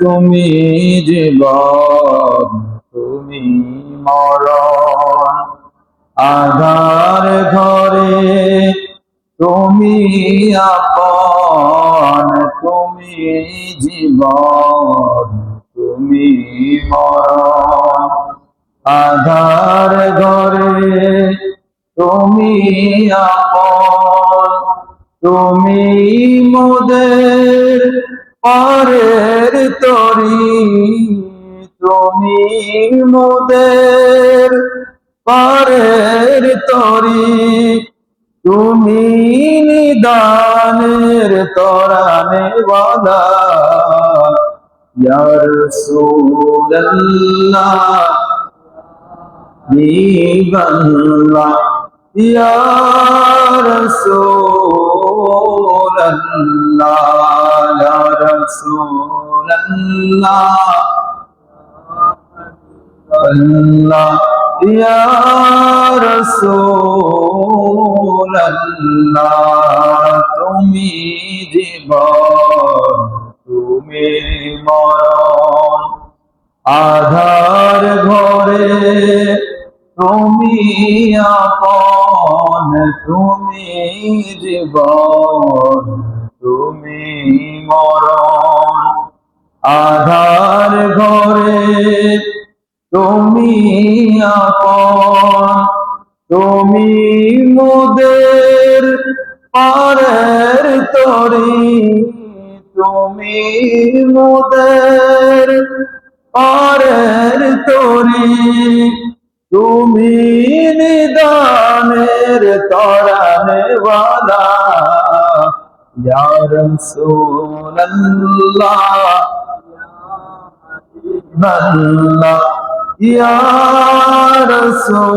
তুমি জীবন, তুমি মরণ, আধার ঘরে তুমি আপন, তুমি জীবন, তুমি মরণ, আধার ঘরে তুমি আপন, তুমি মোদের পারের তরি তুমি মোদের পারের তরি তুমি নিদানের তরানে বালা ইয়ার সুল্লাহ নিবাল্লাহ ইয়া রাসূলাল্লাহ ইয়া রাসূলাল্লাহ আল্লাহ ইয়া রাসূলাল্লাহ তুমি জীবন তুমি মরণ। আধার ঘরে তুমি আপন। তুমি জীবন, তুমি মরণ। আধার ঘরে তুমি আপন, তুমি মোদের পারের তরি। তুমি মোদের পারের তরি। তুমি নিদানের তরানে বালা ইয়ার রাসূলুল্লাহ আল্লাহ ইয়া রাসূলুল্লাহ,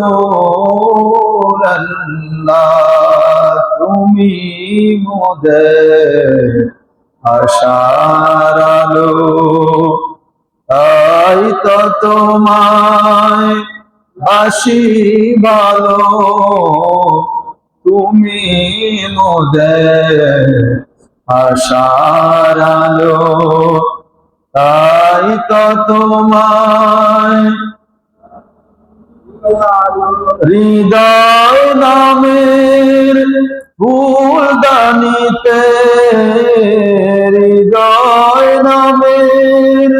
তুমি মোদের আশার আলো, তাই তো তোমায় হাসি ভালো, তুমি মোদের আশার আলো। তাই তো তোমায় হৃদয় নামের ফুলদানিতে, হৃদয় নামের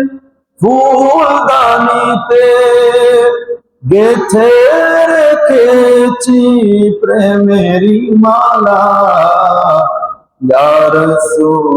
ফুলদানিতে গেথে রেখেছি প্রেমেরি মালা। ইয়ার সোল্লাহ